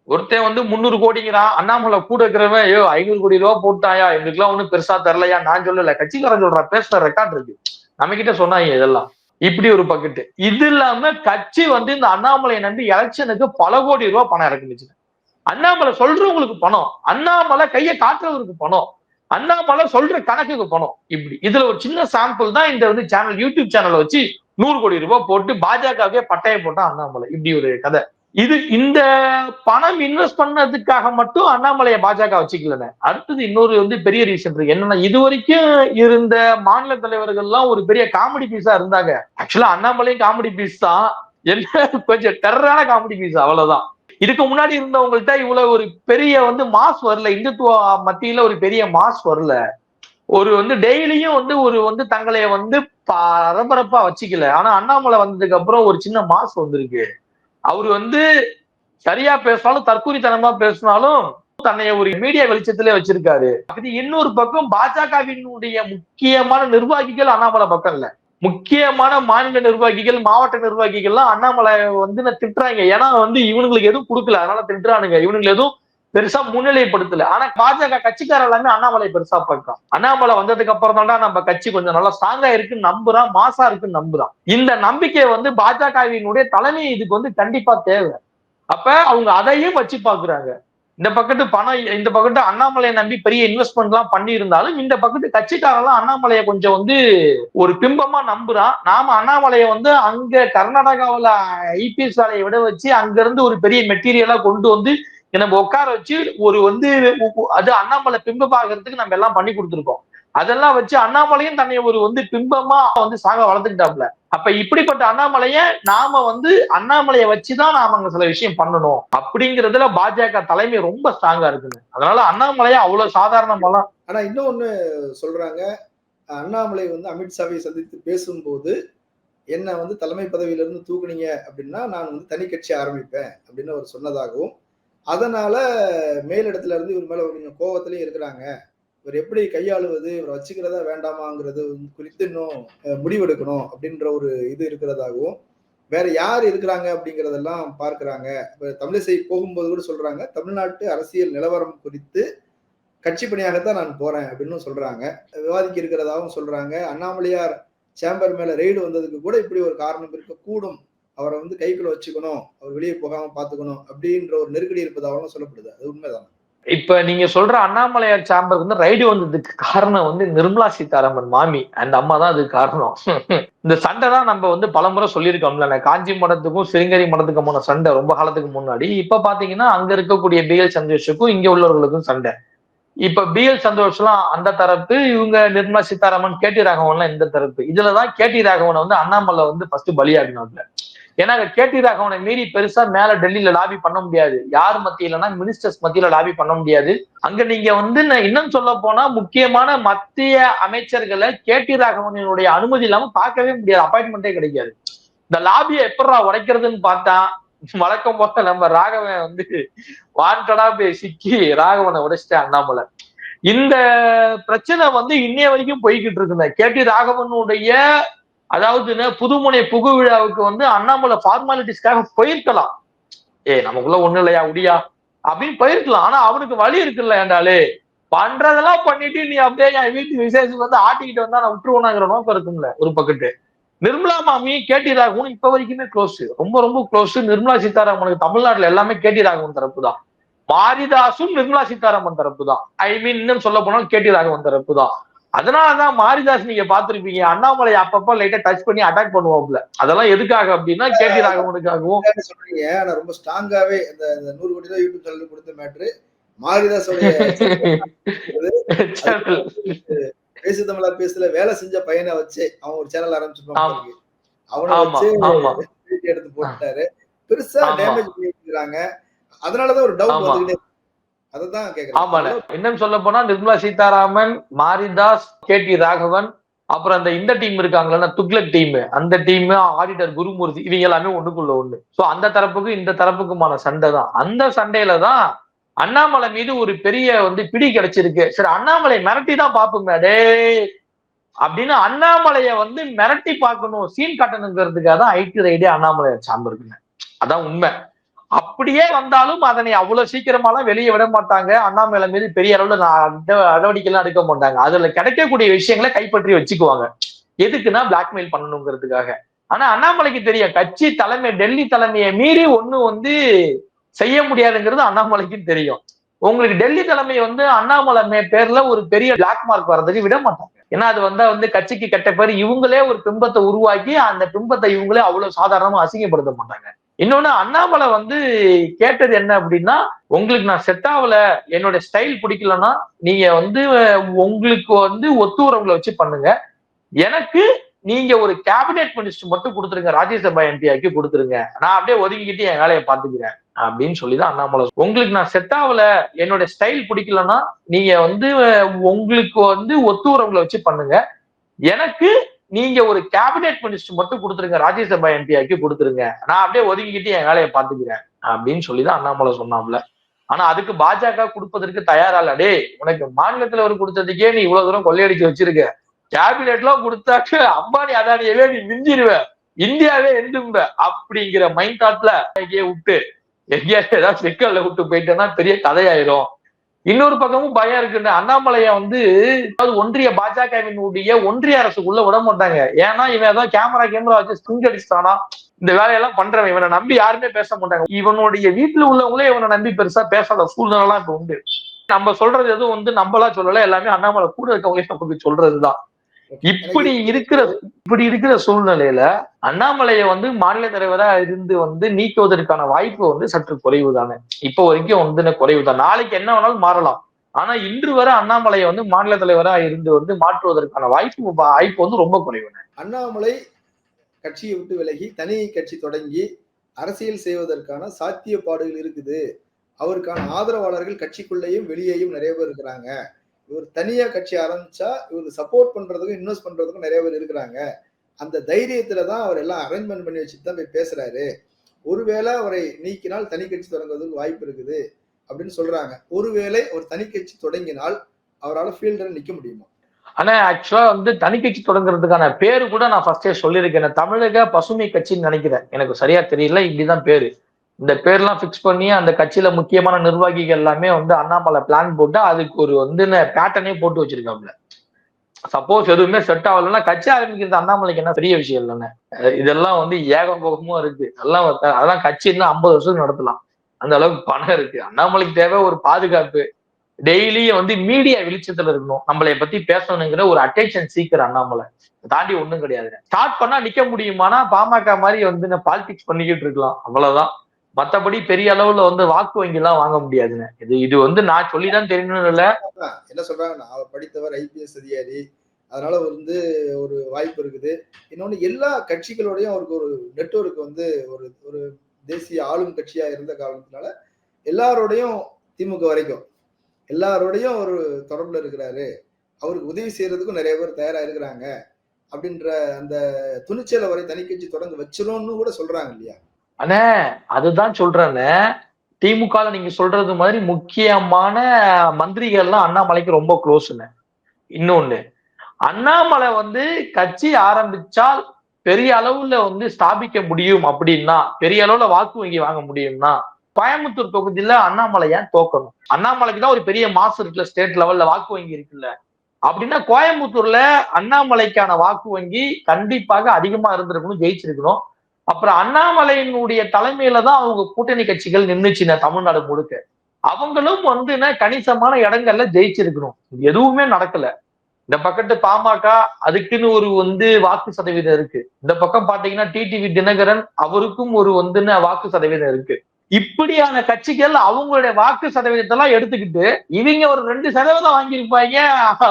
[SPEAKER 1] ஒருத்தன் வந்து முந்நூறு கோடிங்கிறான் அண்ணாமலை கூட இருக்கிறவன் ஐயோ ஐநூறு கோடி ரூபா போட்டாயா எங்களுக்குலாம் ஒன்றும் பெருசா தரலையா நான் சொல்லல. கட்சிக்காரன் சொல்றான் பேசுற ரெக்கார்ட் இருக்கு. நம்ம கிட்ட சொன்னாங்க இதெல்லாம். இப்படி ஒரு பக்கெட்டு இது இல்லாம கட்சி வந்து இந்த அண்ணாமலை நம்பி எலெக்ஷனுக்கு பல கோடி ரூபா பணம் இறக்குனுச்சு அண்ணாமலை சொல்றவங்களுக்கு பணம். அண்ணாமலை கையை காட்டுறவருக்கு பணம். அண்ணாமலை சொல்ற கணக்குக்கு பணம் இப்படி. இதுல ஒரு சின்ன சாம்பிள் தான் இந்த வந்து சேனல் யூடியூப் சேனலை வச்சு நூறு கோடி ரூபாய் போட்டு பாஜகவே பட்டயம் போட்டா அண்ணாமலை. இப்படி ஒரு கதை. இது இந்த பணம் இன்வெஸ்ட் பண்ணதுக்காக மட்டும் அண்ணாமலையை பாஜக வச்சுக்கலன. அடுத்தது இன்னொரு வந்து பெரிய ரீசன் இருக்கு. என்னன்னா இது வரைக்கும் இருந்த மாநில தலைவர்கள்லாம் ஒரு பெரிய காமெடி பீஸா இருந்தாங்க. ஆக்சுவலா அண்ணாமலையும் காமெடி பீஸ் தான். என்ன? கொஞ்சம் டெரரான காமெடி பீஸ் அவ்வளவுதான். இதுக்கு முன்னாடி இருந்தவங்கள்ட்ட இவ்வளவு ஒரு பெரிய வந்து மாஸ் வரல. இந்துத்துவ மத்தியில ஒரு பெரிய மாஸ் வரல. ஒரு வந்து டெய்லியும் வந்து ஒரு வந்து தங்களை வந்து பரபரப்பா வச்சுக்கல. ஆனா அண்ணாமலை வந்ததுக்கு அப்புறம் ஒரு சின்ன மாஸ் வந்திருக்கு. அவர் வந்து சரியா பேசினாலும் தற்கூரித்தனமா பேசினாலும் தன்னை ஒரு மீடியா வெளிச்சத்திலே வச்சிருக்காரு. இது இன்னொரு பக்கம் பாஜகவினுடைய முக்கியமான நிர்வாகிகள் அண்ணாமலை பக்கம் இல்லை முக்கியமான மாநில நிர்வாகிகள் மாவட்ட நிர்வாகிகள்லாம் அண்ணாமலை வந்து நான் திட்டுறாங்க. ஏன்னா வந்து இவனுங்களுக்கு எதுவும் கொடுக்கல. அதனால திட்டுறானுங்க. இவனுங்களுக்கு எதுவும் பெருசா முன்னிலைப்படுத்தல. ஆனா பாஜக கட்சிக்கார எல்லாமே அண்ணாமலை பெருசா பார்க்கலாம் அண்ணாமலை வந்ததுக்கு அப்புறம் தான்டா நம்ம கட்சி கொஞ்சம் நல்லா ஸ்ட்ராங்கா இருக்குன்னு நம்புறான் மாசா இருக்குன்னு நம்புறான். இந்த நம்பிக்கை வந்து பாஜகவினுடைய தலைமை இதுக்கு வந்து கண்டிப்பா தேவை. அப்ப அவங்க அதையும் வச்சு பாக்குறாங்க இந்த பக்கத்து பணம் இந்த பக்கத்து அண்ணாமலையை நம்பி பெரிய இன்வெஸ்ட்மெண்ட் எல்லாம் பண்ணி இருந்தாலும் இந்த பக்கத்து கட்சிக்காரெல்லாம் அண்ணாமலையை கொஞ்சம் வந்து ஒரு பிம்பமா நம்புறான். நாம அண்ணாமலையை வந்து அங்க கர்நாடகாவில் ஐபிஎஸ் வேலையை விட வச்சு அங்க இருந்து ஒரு பெரிய மெட்டீரியலா கொண்டு வந்து நம்ம உட்கார வச்சு ஒரு வந்து அது அண்ணாமலை பிம்பம் பிம்பமாகறதுக்கு நம்ம எல்லாம் பண்ணி கொடுத்துருக்கோம். அதெல்லாம் வச்சு அண்ணாமலையும் தன்னை ஒரு வந்து பிம்பமா வந்து சாக வளர்த்துக்கிட்டாப்ல அப்ப இப்படிப்பட்ட அண்ணாமலைய நாம வந்து அண்ணாமலையை வச்சுதான் நாம அங்க சில விஷயம் பண்ணணும். அப்படிங்கறதுல பாஜக தலைமை ரொம்ப ஸ்ட்ராங்கா இருக்குங்க. அதனால அண்ணாமலையை அவ்வளவு சாதாரணமெல்லாம்
[SPEAKER 3] ஆனா இன்னொன்னு சொல்றாங்க. அண்ணாமலை வந்து அமித்ஷாவை சந்தித்து பேசும்போது என்னை வந்து தலைமை பதவியிலிருந்து தூக்குனீங்க அப்படின்னா நான் வந்து தனி கட்சி ஆரம்பிப்பேன் அப்படின்னு அவர் சொன்னதாகவும் அதனால மேலிடத்துல இருந்து இவர் மேல கொஞ்சம் கோவத்திலையும் இருக்கிறாங்க. இவர் எப்படி கையாளுவது இவர் வச்சுக்கிறதா வேண்டாமாங்கிறது குறித்து இன்னும் முடிவெடுக்கணும் அப்படின்ற ஒரு இது இருக்கிறதாகவும் வேற யார் இருக்கிறாங்க அப்படிங்கிறதெல்லாம் பார்க்குறாங்க. இப்போ தமிழிசை போகும்போது கூட சொல்றாங்க தமிழ்நாட்டு அரசியல் நிலவரம் குறித்து கட்சி பணியாகத்தான் நான் போறேன் அப்படின்னு சொல்றாங்க. விவாதிக்க இருக்கிறதாகவும் சொல்றாங்க. அண்ணாமலையார் சேம்பர் மேல ரெய்டு வந்ததுக்கு கூட இப்படி ஒரு காரணம் இருக்கக்கூடும். அவரை வந்து கைக்குள்ள வச்சுக்கணும். அவர் வெளியே போகாம பாத்துக்கணும் அப்படின்ற ஒரு நெருக்கடி இருப்பதாகவும் சொல்லப்படுது. அது உண்மைதான்?
[SPEAKER 1] இப்ப நீங்க சொல்ற அண்ணாமலையார் சாம்பர் வந்து ரைடு வந்ததுக்கு காரணம் வந்து நிர்மலா சீதாராமன் மாமி அந்த அம்மா தான் அதுக்கு காரணம். இந்த சண்டை தான் நம்ம வந்து பலமுறை சொல்லியிருக்கோம்ல. நான் காஞ்சி மடத்துக்கும் மடத்துக்கு போன சண்டை ரொம்ப காலத்துக்கு முன்னாடி. இப்ப பாத்தீங்கன்னா அங்க இருக்கக்கூடிய பிஎல் சந்தோஷுக்கும் இங்க உள்ளவர்களுக்கும் சண்டை. இப்ப பிஎல் சந்தோஷ்லாம் அந்த தரப்பு இவங்க நிர்மலா சீதாராமன் கேடி ராகவன்லாம் இந்த தரப்பு. இதுலதான் கேடி ராகவனை வந்து அண்ணாமலை வந்து ஃபர்ஸ்ட் பலியாகினாங்க ஏன்னா கேடி ராகவனை மீறி பெருசா மேல டெல்லியில லாபி பண்ண முடியாது. யார் மத்தியிலனா மினிஸ்டர்ஸ் மத்தியில லாபி பண்ண முடியாது. அங்க நீங்க வந்து நான் இன்னும் சொல்ல போனா முக்கியமான மத்திய அமைச்சர்களை கேடி ராகவனுடைய அனுமதி இல்லாம பார்க்கவே முடியாது. அப்பாயின்மெண்டே கிடைக்காது. இந்த லாபியை எப்படா உடைக்கிறதுன்னு பார்த்தா வழக்கம் போல நம்ம ராகவன் வந்து வாண்டடா போய் சிக்கி ராகவனை உடைச்சிட்டேன் அண்ணாமலை. இந்த பிரச்சனை வந்து இன்னைய வரைக்கும் போய்கிட்டு இருக்குங்க. கேடி ராகவனுடைய அதாவது புதுமுனை புகு விழாவுக்கு வந்து அண்ணாமலை ஃபார்மாலிட்டிஸ்க்காக போயிருக்கலாம். ஏ நமக்குள்ள ஒண்ணு இல்லையா உடியா? அப்படின்னு போயிருக்கலாம். ஆனா அவனுக்கு வழி இருக்குல்ல ஏண்டாலே பண்றதெல்லாம் பண்ணிட்டு நீ அப்படியே என் வீட்டு விசேஷம் வந்து ஆட்டிக்கிட்டு வந்தா நான் விட்டுருவோனாங்கிற நோக்கம் இருக்கும்ல ஒரு பக்கத்து. நிர்மலா மாமி கேடி ராகவன் இப்ப வரைக்குமே க்ளோஸ் ரொம்ப ரொம்ப க்ளோஸ் நிர்மலா சீதாராமனுக்கு தமிழ்நாட்டுல எல்லாமே கேடி ராகவன் தரப்பு தான். மாரிதாசும் நிர்மலா சீதாராமன் தரப்பு தான். ஐ மீன் இன்னும் சொல்ல போனாலும் கேடி ராகவன் தரப்பு தான். அதனாலதான் மாரிதாஸ் நீங்க பாத்திருப்பீங்க அண்ணாமலை அப்பப்ப லைட்டா டச் பண்ணி அட்டாக் பண்ணுவாப்ல அதெல்லாம் எதுக்காக அப்படின்னா கேடி ராகவனுக்காகவும்
[SPEAKER 3] சொல்றீங்க? ஆனா ரொம்ப ஸ்ட்ராங்காவே இந்த நூறு கோடி ரூபாய் யூடியூப் சேனல் கொடுத்த மேட்ரு மாரிதாஸோடைய பேசு தமிழா பேசுல வேலை செஞ்ச பையனை வச்சு அவன் ஒரு சேனல் ஆரம்பிச்சிருப்பாங்க அவனை வச்சு எடுத்து போட்டாரு பெருசா. டேமேஜ் பண்ணிருக்காங்க அதனாலதான் ஒரு டவுட். வந்துகிட்டே இருக்கு. அததான்
[SPEAKER 1] ஆமாண்ணே. இன்னும் சொல்ல போனா நிர்மலா சீதாராமன் மாரிதாஸ் கே டி ராகவன் அப்புறம் அந்த இந்த டீம் இருக்காங்களா துக்லக் டீம் அந்த டீம் ஆடிட்டர் குருமூர்த்தி இவங்க எல்லாமே ஒண்ணுக்குள்ள ஒண்ணு. சோ அந்த தரப்புக்கு இந்த தரப்புக்குமான சண்டை தான். அந்த சண்டையில தான் அண்ணாமலை மீது ஒரு பெரிய வந்து பிடி கிடைச்சிருக்கு. சரி அண்ணாமலை மிரட்டி தான் பாப்போங்க டேய் அப்படின்னு அண்ணாமலைய வந்து மிரட்டி பார்க்கணும் சீன் காட்டணுங்கிறதுக்காக தான் ஐடி ரைடே அண்ணாமலை சாம்பிருக்குங்க அதான் உண்மை. அப்படியே வந்தாலும் அதனை அவ்வளவு சீக்கிரமாலாம் வெளியே விட மாட்டாங்க. அண்ணாமலை மீது பெரிய அளவுல நடவடிக்கை எல்லாம் எடுக்க மாட்டாங்க. அதுல கிடைக்கக்கூடிய விஷயங்களை கைப்பற்றி வச்சுக்குவாங்க. எதுக்குன்னா பிளாக்மெயில் பண்ணணுங்கிறதுக்காக. ஆனா அண்ணாமலைக்கு தெரியும் கட்சி தலைமை டெல்லி தலைமையை மீறி ஒண்ணு வந்து செய்ய முடியாதுங்கிறது அண்ணாமலைக்கும் தெரியும். உங்களுக்கு டெல்லி தலைமை வந்து அண்ணாமலை மே- பேர்ல ஒரு பெரிய பிளாக் மார்க் வர்றதுக்கு விட மாட்டாங்க. ஏன்னா அது வந்தா வந்து கட்சிக்கு கெட்ட பேர் இவங்களே ஒரு பிம்பத்தை உருவாக்கி அந்த பிம்பத்தை இவங்களே அவ்வளவு சாதாரணமா அசிங்கப்படுத்த மாட்டாங்க. இன்னொன்னு அண்ணாமலை வந்து கேட்டது என்ன அப்படின்னா உங்களுக்கு நான் செட்டாவல என்னோட ஸ்டைல் பிடிக்கலன்னா நீங்க வந்து உங்களுக்கு வந்து ஒத்துவரவுகளை வச்சு பண்ணுங்க. எனக்கு நீங்க ஒரு கேபினெட் மினிஸ்டர் மட்டும் கொடுத்துருங்க ராஜ்யசபா எம்பியாக்கி கொடுத்துருங்க. நான் அப்படியே ஒதுங்கிக்கிட்டு என் வேலையை பாத்துக்கிறேன் அப்படின்னு சொல்லிதான் அண்ணாமலை உங்களுக்கு நான் செட்டாவல என்னோட ஸ்டைல் பிடிக்கலன்னா நீங்க வந்து உங்களுக்கு வந்து ஒத்துவரவுகளை வச்சு பண்ணுங்க. எனக்கு நீங்க ஒரு கேபினெட் மினிஸ்டர் மட்டும் கொடுத்துருங்க ராஜ்யசபா எம்பியாக்கி கொடுத்துருங்க. நான் அப்படியே ஒதுங்கிக்கிட்டு என் வேலையை பார்த்துக்கிறேன் அப்படின்னு சொல்லிதான் அண்ணாமலை சொன்னாம்ல ஆனா அதுக்கு பாஜக கொடுப்பதற்கு தயாரா இல்ல. டேய் உனக்கு மாநிலத்துல ஒரு கொடுத்ததுக்கே நீ இவ்வளவு தூரம் கொள்ளையடிச்சு வச்சிருக்க. கேபினெட்லாம் கொடுத்தாக்க அம்பானி அதானியவே நீ மிஞ்சிருவ. இந்தியாவே எந்தும்ப அப்படிங்கிற மைண்ட் தாட்ல எங்கேயே விட்டு எங்கேயாவது ஏதாவது சிக்கல்ல விட்டு போயிட்டேன்னா பெரிய கதையாயிரும். இன்னொரு பக்கமும் பயம் இருக்குன்னு. அண்ணாமலைய வந்து ஒன்றிய பாஜகவினுடைய ஒன்றிய அரசுக்குள்ள விட மாட்டாங்க. ஏன்னா இவன் ஏதாவது கேமரா கேமரா வச்சு ஸ்கிங் அடிச்சுட்டானா? இந்த வேலையெல்லாம் பண்றவன். இவனை நம்பி யாருமே பேச மாட்டாங்க. இவனுடைய வீட்டுல உள்ளவங்களே இவனை நம்பி பெருசா பேசாத சூழ்நிலை இப்ப உண்டு. நம்ம சொல்றது எதுவும் வந்து நம்மளா சொல்லல. எல்லாமே அண்ணாமலை கூட இருக்கவங்களே நமக்கு சொல்றதுதான். இப்படி இருக்கிற இப்படி இருக்கிற சூழ்நிலையில அண்ணாமலையை வந்து மாநில தலைவரா இருந்து வந்து நீக்குவதற்கான வாய்ப்பு வந்து சற்று குறைவு தானே இப்போ வரைக்கும் வந்து குறைவு தான் நாளைக்கு என்ன வேணாலும் மாறலாம். ஆனா இன்று வரை அண்ணாமலையை வந்து மாநில தலைவரா இருந்து வந்து மாற்றுவதற்கான வாய்ப்பு வாய்ப்பு வந்து ரொம்ப குறைவு
[SPEAKER 3] அண்ணாமலை கட்சியை விட்டு விலகி தனி கட்சி தொடங்கி அரசியல் செய்வதற்கான சாத்தியப்பாடுகள் இருக்குது. அவருக்கான ஆதரவாளர்கள் கட்சிக்குள்ளேயும் வெளியேயும் நிறைய பேர் இருக்கிறாங்க. இவர் தனியா கட்சி ஆரம்பிச்சா இவர் சப்போர்ட் பண்றதுக்கும் இன்வெஸ்ட் பண்றதுக்கும் நிறைய பேர் இருக்கிறாங்க. அந்த தைரியத்துல தான் அவர் எல்லாம் அரேஞ்ச்மெண்ட் பண்ணி வச்சுட்டு தான் போய் பேசுறாரு. ஒருவேளை அவரை நீக்கினால் தனி கட்சி தொடங்குவதற்கு வாய்ப்பு இருக்குது அப்படின்னு சொல்றாங்க. ஒருவேளை ஒரு தனி கட்சி தொடங்கினால் அவரால் ஃபீல்டில் நிக்க முடியுமா?
[SPEAKER 1] ஆனா ஆக்சுவலா வந்து தனி கட்சி தொடங்குறதுக்கான பேரு கூட நான் ஃபர்ஸ்டே சொல்லியிருக்கேன். தமிழக பசுமை கட்சின்னு நினைக்கிறேன். எனக்கு சரியா தெரியல இப்படிதான் பேரு. இந்த பேர்லாம் ஃபிக்ஸ் பண்ணி அந்த கட்சியில முக்கியமான நிர்வாகிகள் எல்லாமே வந்து அண்ணாமலை பிளான் போட்டு அதுக்கு ஒரு வந்து பேட்டர்னே போட்டு வச்சிருக்காப்ல. சப்போஸ் எதுவுமே செட் ஆகலைன்னா கட்சி ஆரம்பிக்கிறது அண்ணாமலைக்கு என்ன பெரிய விஷயம் இல்லைன்னு இதெல்லாம் வந்து ஏகம் போகமும் இருக்கு. அதெல்லாம் அதெல்லாம் கட்சி இன்னும் ஐம்பது வருஷம் நடத்தலாம். அந்த அளவுக்கு பணம் இருக்கு. அண்ணாமலைக்கு தேவை ஒரு பாதுகாப்பு. டெய்லியும் வந்து மீடியா வெளிச்சத்துல இருக்கணும். நம்மளைய பத்தி பேசணுங்கிற ஒரு அட்டென்ஷன் சீக்கிரம் அண்ணாமலை. தாண்டி ஒண்ணும் கிடையாது ஸ்டார்ட் பண்ணா நிக்க முடியுமானா பாமக மாதிரி வந்து பாலிடிக்ஸ் பண்ணிக்கிட்டு இருக்கலாம். அவ்வளவுதான். மத்தபடி பெரிய அளவுல வந்து வாக்கு வங்கி எல்லாம் வாங்க முடியாதுங்க. இது இது வந்து நான் சொல்லிதான் தெரியணும் இல்ல.
[SPEAKER 3] என்ன சொல்றாங்க? அவர் படித்தவர் ஐபிஎஸ் அதிகாரி. அதனால வந்து ஒரு வாய்ப்பு இருக்குது. இன்னொன்னு எல்லா கட்சிகளோடையும் அவருக்கு ஒரு நெட்வொர்க் வந்து ஒரு ஒரு தேசிய ஆளும் கட்சியா இருந்த காரணத்தினால எல்லாரோடையும் திமுக வரைக்கும் எல்லாரோடையும் ஒரு தொடர்புல இருக்கிறாரு. அவருக்கு உதவி செய்யறதுக்கும் நிறைய பேர் தயாரா இருக்கிறாங்க. அப்படின்ற அந்த துணிச்சலை வரை தனிக்கட்சி தொடங்க வச்சிரும்னு கூட சொல்றாங்க இல்லையா?
[SPEAKER 1] அண்ணே அதுதான் சொல்றேன்னு திமுக நீங்க சொல்றது மாதிரி முக்கியமான மந்திரிகள்லாம் அண்ணாமலைக்கு ரொம்ப க்ளோஸ்ண்ணே இன்னொன்னு அண்ணாமலை வந்து கட்சி ஆரம்பிச்சால் பெரிய அளவுல வந்து ஸ்தாபிக்க முடியும் அப்படின்னா பெரிய அளவுல வாக்கு வங்கி வாங்க முடியும்னா கோயம்புத்தூர் தொகுதியில அண்ணாமலை ஏன் தோக்கணும்? அண்ணாமலைக்கு தான் ஒரு பெரிய மாசு இருக்குல்ல ஸ்டேட் லெவல்ல வாக்கு வங்கி இருக்குல்ல. அப்படின்னா கோயம்புத்தூர்ல அண்ணாமலைக்கான வாக்கு வங்கி கண்டிப்பாக அதிகமா இருந்திருக்கணும் ஜெயிச்சிருக்கணும். அப்புறம் அண்ணாமலையினுடைய தலைமையில தான் அவங்க கூட்டணி கட்சிகள் நின்றுச்சுன்னா தமிழ்நாடு முழுக்க. அவங்களும் வந்து கணிசமான இடங்கள்ல ஜெயிச்சிருக்கணும். எதுவுமே நடக்கல. இந்த பக்கத்து பாமக அதுக்குன்னு ஒரு வந்து வாக்கு சதவீதம் இருக்கு. இந்த பக்கம் பாத்தீங்கன்னா டிடிவி தினகரன் அவருக்கும் ஒரு வந்து வாக்கு சதவீதம் இருக்கு. இப்படியான கட்சிகள் அவங்களுடைய வாக்கு சதவீதத்தை எல்லாம் எடுத்துக்கிட்டு இவங்க ஒரு ரெண்டு சதவீதம் வாங்கியிருப்பாங்க.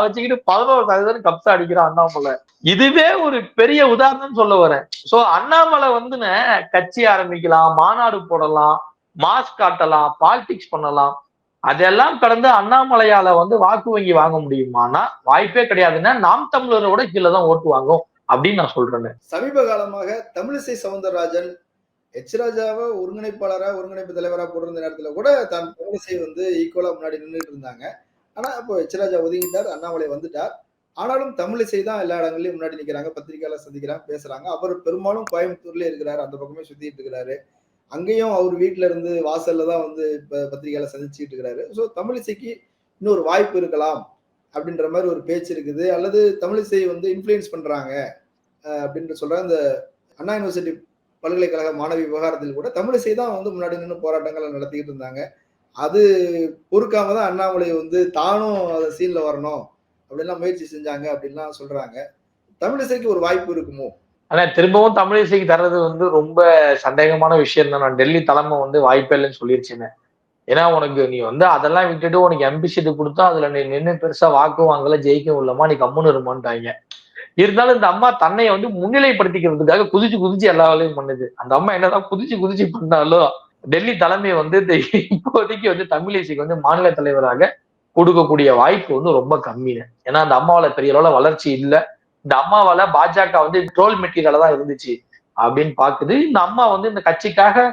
[SPEAKER 1] வச்சுக்கிட்டு பதினோரு சதவீதம் கப்சா அடிக்கிறான் அண்ணாமலை. இதுவே ஒரு பெரிய உதாரணம் சொல்ல வரேன். சோ அண்ணாமலை வந்து கட்சி ஆரம்பிக்கலாம் மாநாடு போடலாம் மாஸ்க் காட்டலாம் பாலிடிக்ஸ் பண்ணலாம். அதெல்லாம் கடந்து அண்ணாமலையால வந்து வாக்கு வங்கி வாங்க முடியுமானா வாய்ப்பே கிடையாதுன்னா நாம் தமிழரோட கீழே தான் ஓட்டு வாங்கும் அப்படின்னு நான் சொல்றேன்.
[SPEAKER 3] சமீப காலமாக தமிழிசை சவுந்தரராஜன் எச் ராஜாவை ஒருங்கிணைப்பாளரா ஒருங்கிணைப்பு தலைவரா போட்டிருந்த நேரத்துல கூட தான் தமிழிசை வந்து ஈக்குவலா முன்னாடி நின்றுட்டு இருந்தாங்க. ஆனா இப்போ எச் ராஜா ஒதுங்கிட்டார் அண்ணாமலை வந்துட்டார். ஆனாலும் தமிழிசை தான் எல்லா இடங்களையும் முன்னாடி நிற்கிறாங்க பத்திரிகையாளர் சந்திக்கிறாங்க பேசுறாங்க. அவர் பெரும்பாலும் கோயம்புத்தூர்ல இருக்கிறாரு அந்த பக்கமே சுத்திட்டு இருக்கிறாரு. அங்கேயும் அவர் வீட்டுல இருந்து வாசல்ல தான் வந்து இப்ப பத்திரிகையாளர் சந்திச்சுட்டு இருக்கிறாரு. ஸோ தமிழிசைக்கு இன்னொரு வாய்ப்பு இருக்கலாம் அப்படின்ற மாதிரி ஒரு பேச்சு இருக்குது. அல்லது தமிழிசை வந்து இன்ஃபுளுயன்ஸ் பண்றாங்க அப்படின்னு சொல்ற அந்த அண்ணா யூனிவர்சிட்டி பல்கலைக்கழக மாணவி விவகாரத்தில் கூட தமிழிசை தான் வந்து முன்னாடி நின்று போராட்டங்களை நடத்திக்கிட்டு இருந்தாங்க. அது பொறுக்காம தான் அண்ணாமலை வந்து தானும் அதை சீன்ல வரணும் அப்படின்லாம் முயற்சி செஞ்சாங்க அப்படின்லாம் சொல்றாங்க. தமிழிசைக்கு ஒரு வாய்ப்பு இருக்குமோ?
[SPEAKER 1] ஆனா திரும்பவும் தமிழிசைக்கு தர்றது வந்து ரொம்ப சந்தேகமான விஷயம் தான். நான் டெல்லி தலைமை வந்து வாய்ப்பே இல்லைன்னு சொல்லிருச்சேன்னு ஏன்னா உனக்கு நீ வந்து அதெல்லாம் விட்டுட்டு உனக்கு எம்பி சீட்டு கொடுத்தா அதுல நீ நின்று பெருசா வாக்கு வாங்கல ஜெயிக்கவும் உள்ளமா நீ கம்முன்னு இருமான்ட்டாங்க. இருந்தாலும் இந்த அம்மா தன்னை வந்து முன்னிலைப்படுத்திக்கிறதுக்காக குதிச்சு குதிச்சு எல்லா வேலையும் பண்ணுது. அந்த அம்மா என்னதான் குதிச்சு குதிச்சு பண்ணாலும் டெல்லி தலைமை வந்து இப்போதைக்கு வந்து தமிழிசைக்கு வந்து மாநில தலைவராக கொடுக்கக்கூடிய வாய்ப்பு வந்து ரொம்ப கம்மிங்க ஏன்னா அந்த அம்மாவால பெரிய அளவுல வளர்ச்சி இல்லை. இந்த அம்மாவால பாஜக வந்து ட்ரோல் மெட்டீரியலா தான் இருந்துச்சு அப்படின்னு பாக்குது. இந்த அம்மா வந்து இந்த கட்சிக்காக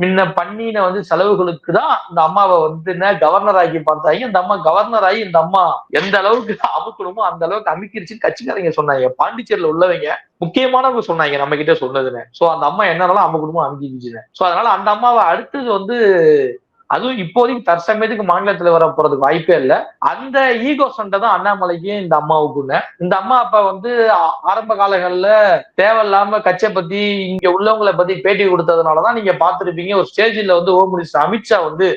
[SPEAKER 1] முன்ன பண்ணின வந்து செலவுகளுக்கு தான் இந்த அம்மாவை வந்து என்ன கவர்னர் ஆகி பார்த்தாங்க. இந்த அம்மா கவர்னர் ஆகி இந்த அம்மா எந்த அளவுக்கு அமுக்கணுமோ அந்த அளவுக்கு அமுக்கிருச்சுன்னு கட்சிக்காரங்க சொன்னாங்க. பாண்டிச்சேரியில உள்ளவங்க முக்கியமானவங்க சொன்னாங்க நம்ம கிட்ட சொன்னதுன்னு. சோ அந்த அம்மா என்னன்னாலும் அமுக்கணுமோ அமுக்கிச்சுன்னு சோ அதனால அந்த அம்மாவை அடுத்தது வந்து அதுவும் இப்போதைக்கு தற்சமயத்துக்கு மாநிலத்துல வர போறதுக்கு வாய்ப்பே இல்லை. அந்த ஈகோ சண்டை தான் அண்ணாமலைக்கு இந்த அம்மாவுக்குன்னு இந்த அம்மா அப்ப வந்து ஆரம்ப காலங்கள்ல தேவையில்லாம கட்சியை பத்தி இங்க உள்ளவங்களை பத்தி பேட்டி கொடுத்ததுனாலதான் நீங்க பாத்துருப்பீங்க ஒரு ஸ்டேஜில் வந்து ஓம் மினிஸ்டர் அமித்ஷா வந்து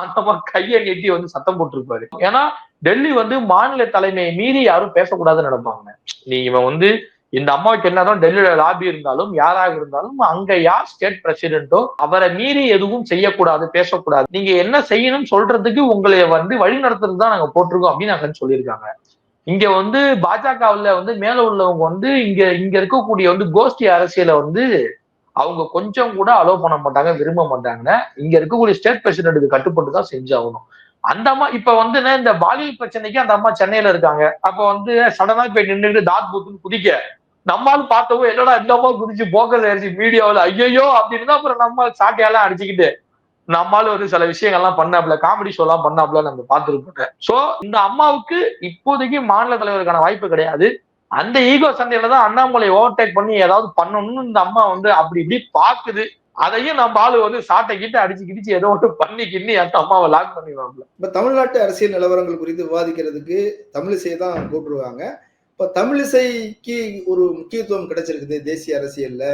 [SPEAKER 1] அந்த மாதிரி கையை நெட்டி வந்து சத்தம் போட்டிருப்பாரு. ஏன்னா டெல்லி வந்து மாநில தலைமையை மீறி யாரும் பேசக்கூடாதுன்னு நடப்பாங்க நீங்க இவன் வந்து இந்த அம்மாவுக்கு என்னதான் டெல்லியில லாபி இருந்தாலும் யாராக இருந்தாலும் அங்க யார் ஸ்டேட் பிரசிடென்ட்டோ அவரை மீறி எதுவும் செய்யக்கூடாது பேசக்கூடாது. நீங்க என்ன செய்யணும்னு சொல்றதுக்கு உங்களை வந்து வழி நடத்துறது தான் நாங்க போட்டிருக்கோம் அப்படின்னு அங்க சொல்லியிருக்காங்க. இங்க வந்து பாஜகவுல வந்து மேல உள்ளவங்க வந்து இங்க இங்க இருக்கக்கூடிய வந்து கோஷ்டி அரசியலை வந்து அவங்க கொஞ்சம் கூட அலோவ் பண்ண மாட்டாங்க விரும்ப மாட்டாங்க. இங்க இருக்கக்கூடிய ஸ்டேட் பிரசிடென்ட்டுக்கு கட்டுப்பட்டு தான் செஞ்சாகணும். அந்த அம்மா இப்ப வந்து இந்த பாலியல் பிரச்சனைக்கு அந்த அம்மா சென்னையில இருக்காங்க. அப்ப வந்து சடனா போய் நின்றுட்டு தாத் பூத்துன்னு குதிக்க. நம்மால் பார்த்தவங்க என்னடா இந்த அம்மா குதிச்சு போக்கஸ் ஆயிடுச்சு மீடியாவில் ஐயோ அப்படின்னு தான் அப்புறம் நம்ம சாட்டையெல்லாம் அடிச்சுக்கிட்டு நம்மால ஒரு சில விஷயங்கள்லாம் பண்ணாப்ல காமெடி ஷோலாம் பண்ணாப்ல நம்ம பார்த்துருப்போம் சோ இந்த அம்மாவுக்கு இப்போதைக்கு மாநில தலைவருக்கான வாய்ப்பு கிடையாது. அந்த ஈகோ சண்டையில தான் அண்ணாமலை ஓவர்டேக் பண்ணி ஏதாவது பண்ணணும்னு இந்த அம்மா வந்து அப்படி இப்படி பாக்குது அதையும் நம்ம ஆளு வந்து சாட்டை கிட்ட அடிச்சு கிடிச்சு ஏதோ ஒன்று பண்ணி கிண்ணி அந்த அம்மாவை லாக் பண்ணிடுவாங்க
[SPEAKER 3] இப்ப தமிழ்நாட்டு அரசியல் நிலவரங்கள் குறித்து விவாதிக்கிறதுக்கு தமிழிசை தான் கூப்பிடுவாங்க இப்போ தமிழிசைக்கு ஒரு முக்கியத்துவம் கிடைச்சிருக்குது தேசிய அரசியல்ல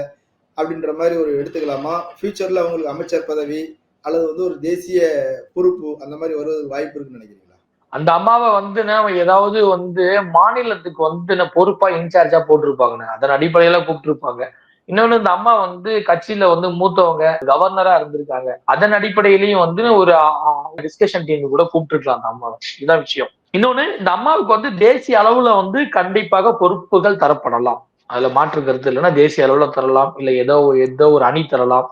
[SPEAKER 3] அப்படின்ற மாதிரி ஒரு எடுத்துக்கலாமா? ஃபியூச்சர்ல அவங்களுக்கு அமைச்சர் பதவி அல்லது வந்து ஒரு தேசிய பொறுப்பு அந்த மாதிரி வருவதற்கு வாய்ப்பு இருக்குன்னு நினைக்கிறீங்களா?
[SPEAKER 1] அந்த அம்மாவை வந்து ஏதாவது வந்து மாநிலத்துக்கு வந்து நான் பொறுப்பா இன்சார்ஜா போட்டிருப்பாங்கண்ணே. அதன் அடிப்படையில கூப்பிட்டுருப்பாங்க. இன்னொன்னு இந்த அம்மா வந்து கட்சியில வந்து மூத்தவங்க கவர்னரா இருந்திருக்காங்க. அதன் அடிப்படையிலையும் வந்து ஒரு டிஸ்கஷன் டீம் கூட கூப்பிட்டுருக்கலாம் அந்த அம்மாவை. இதுதான் விஷயம். இன்னொன்னு இந்த அம்மாவுக்கு வந்து தேசிய அளவுல வந்து கண்டிப்பாக பொறுப்புகள் தரப்படலாம். அதுல மாற்று கருத்து இல்லைன்னா தேசிய அளவுல தரலாம் இல்ல ஏதோ ஏதோ ஒரு அணி தரலாம்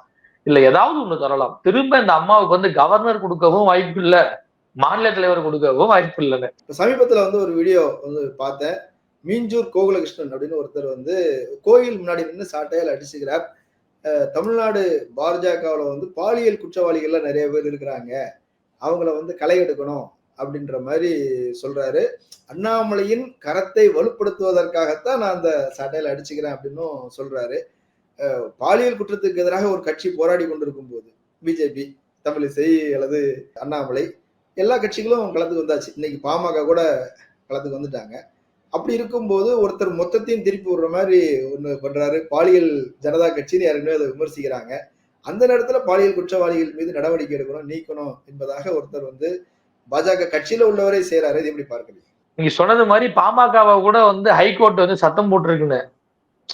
[SPEAKER 1] இல்ல ஏதாவது ஒண்ணு தரலாம். திரும்ப இந்த அம்மாவுக்கு வந்து கவர்னர் கொடுக்கவும் வாய்ப்பு இல்ல மாநில தலைவர் கொடுக்கவும் வாய்ப்பு இல்லைன்னு.
[SPEAKER 3] சமீபத்தில் சமீபத்துல வந்து ஒரு வீடியோ வந்து பார்த்தேன். மீஞ்சூர் கோகுலகிருஷ்ணன் அப்படின்னு ஒருத்தர் வந்து கோயில் முன்னாடி நின்று சாட்டையால் அடிச்சுக்கிறார். தமிழ்நாடு பாஜகவில் வந்து பாலியல் குற்றவாளிகள்லாம் நிறைய பேர் இருக்கிறாங்க. அவங்கள வந்து களை எடுக்கணும். அப்படின்ற மாதிரி சொல்றாரு. அண்ணாமலையின் கரத்தை வலுப்படுத்துவதற்காகத்தான் நான் அந்த சட்டையில அடிச்சுக்கிறேன் அப்படின்னும் சொல்றாரு. பாலியல் குற்றத்துக்கு எதிராக ஒரு கட்சி போராடி கொண்டிருக்கும் போது பிஜேபி தமிழிசை அல்லது அண்ணாமலை எல்லா கட்சிகளும் களத்துக்கு வந்தாச்சு. இன்னைக்கு பாமக கூட களத்துக்கு வந்துட்டாங்க. அப்படி இருக்கும்போது ஒருத்தர் மொத்தத்தையும் திருப்பி விடுற மாதிரி ஒன்று பண்றாரு. பாலியல் ஜனதா கட்சின்னு யாருமே அதை விமர்சிக்கிறாங்க. அந்த நேரத்துல பாலியல் குற்றவாளிகள் மீது நடவடிக்கை எடுக்கணும் நீக்கணும் என்பதாக ஒருத்தர் வந்து பாஜக கட்சியில உள்ளவரே செய்யறாரு இது எப்படி பார்க்கறீங்க?
[SPEAKER 1] நீங்க சொன்னது மாதிரி பாமகவை கூட வந்து ஹைகோர்ட் வந்து சத்தம் போட்டிருக்குன்னு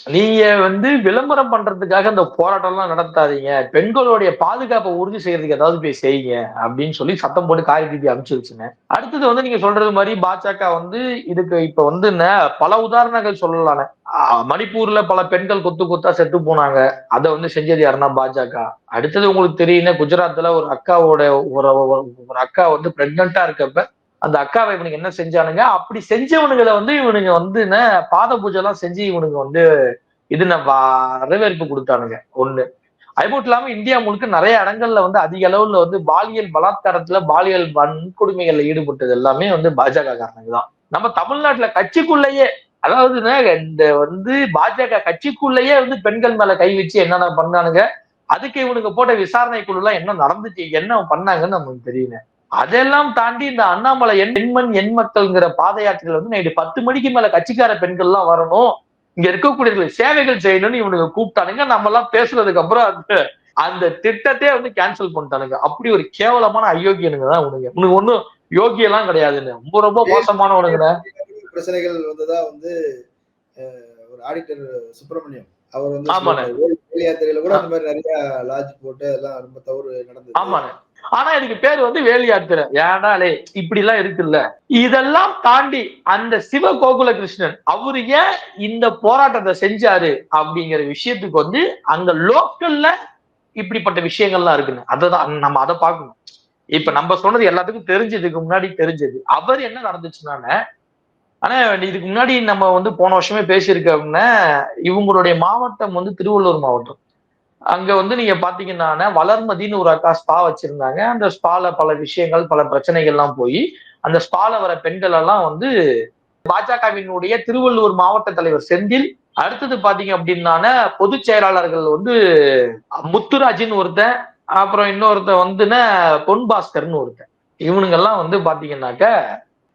[SPEAKER 1] நீங்க வந்து விளம்பரம் பண்றதுக்காக அந்த போராட்டம் எல்லாம் நடத்தாதீங்க. பெண்களுடைய பாதுகாப்பை உறுதி செய்யறதுக்கு ஏதாவது போய் செய்யுங்க அப்படின்னு சொல்லி சத்தம் போட்டு காரியத்துக்கு அனுப்பிச்சிருச்சுங்க. அடுத்தது வந்து நீங்க சொல்றது மாதிரி பாஜக வந்து இதுக்கு இப்ப வந்து என்ன பல உதாரணங்கள் சொல்லலான ஆஹ் மணிப்பூர்ல பல பெண்கள் கொத்து கொத்தா செத்து போனாங்க. அதை வந்து செஞ்சது யாருன்னா பாஜக. அடுத்தது உங்களுக்கு தெரியுன்னா குஜராத்ல ஒரு அக்காவோட ஒரு ஒரு- ஒரு அக்கா வந்து பிரெக்னண்டா இருக்கப்ப அந்த அக்காவை இவனுக்கு என்ன செஞ்சானுங்க? அப்படி செஞ்சவனுங்களை வந்து இவனுங்க வந்து என்ன பாத பூஜை எல்லாம் செஞ்சு இவனுங்க வந்து இது வரவேற்பு கொடுத்தானுங்க. ஒண்ணு. அது மட்டும் இல்லாம இந்தியா முழுக்க நிறைய இடங்கள்ல வந்து அதிக அளவுல வந்து பாலியல் பலாத்காரத்துல பாலியல் வன்கொடுமைகள்ல ஈடுபட்டது எல்லாமே வந்து பாஜக காரணங்க தான். நம்ம தமிழ்நாட்டுல கட்சிக்குள்ளேயே அதாவது இந்த வந்து பாஜக கட்சிக்குள்ளேயே வந்து பெண்கள் மேல கை வச்சு என்னென்ன பண்ணானுங்க? அதுக்கு இவனுக்கு போட்ட விசாரணை குழுலாம் என்ன நடந்துச்சு என்ன பண்ணாங்கன்னு நமக்கு தெரியல. அதெல்லாம் தாண்டி இந்த அண்ணாமலை எண் எண்மண் எண் மக்கள்ங்கிற பாத யாத்திரையில வந்து நைட்டு பத்து மணிக்கு மேல கட்சிக்கார பெண்கள் எல்லாம் வரணும். இங்க இருக்கக்கூடிய சேவைகள் செய்யணும்னு இவனுக்கு கூப்பிட்டானுங்க. நம்ம எல்லாம் பேசுனதுக்கு அப்புறம் அந்த அந்த திட்டத்தையே வந்து கேன்சல் பண்ணிட்டானுங்க. அப்படி ஒரு கேவலமான அயோக்கியனுங்க தான் உனக்கு உனக்கு ஒண்ணும் யோகியெல்லாம் கிடையாதுன்னு ரொம்ப ரொம்ப மோசமானவனுங்க
[SPEAKER 3] பிரச்சனைகள் வந்ததா வந்து ஒரு ஆடிட்டர் சுப்பிரமணியம். அவர் வந்து கூட அந்த மாதிரி நிறைய லாட்ஜ் போட்டு எல்லாம் ரொம்ப தவறு நடந்தது.
[SPEAKER 1] ஆமாண்ணே. ஆனா இதுக்கு பேர் வந்து வேலியாத்திரை. ஏனாலே இப்படி எல்லாம் இருக்குல்ல. இதெல்லாம் தாண்டி அந்த சிவ கோகுல கிருஷ்ணன் அவரு ஏன் இந்த போராட்டத்தை செஞ்சாரு அப்படிங்கிற விஷயத்துக்கு வந்து அங்க லோக்கல்ல இப்படிப்பட்ட விஷயங்கள்லாம் இருக்குன்னு. அதான் நம்ம அதை பார்க்கணும். இப்ப நம்ம சொன்னது எல்லாத்துக்கும் தெரிஞ்சதுக்கு முன்னாடி தெரிஞ்சது. அவர் என்ன நடந்துச்சுனால ஆனா இதுக்கு முன்னாடி நம்ம வந்து போன வருஷமே பேசியிருக்க அப்படின்னா இவங்களுடைய மாவட்டம் வந்து திருவள்ளூர் மாவட்டம். அங்க வந்து நீங்க பாத்தீங்கன்னா வளர்மதின்னு ஒரு அக்கா ஸ்பா வச்சிருந்தாங்க. அந்த ஸ்பால பல விஷயங்கள் பல பிரச்சனைகள்லாம் போய் அந்த ஸ்பால வர பெண்கள் எல்லாம் வந்து பாஜகவினுடைய திருவள்ளூர் மாவட்ட தலைவர் செந்தில் அடுத்தது பாத்தீங்க அப்படின்னா பொதுச் செயலாளர்கள் வந்து முத்துராஜின்னு ஒருத்தன் அப்புறம் இன்னொருத்தன் வந்துன்னா பொன் பாஸ்கர்னு ஒருத்தன். இவனுங்கெல்லாம் வந்து பாத்தீங்கன்னாக்க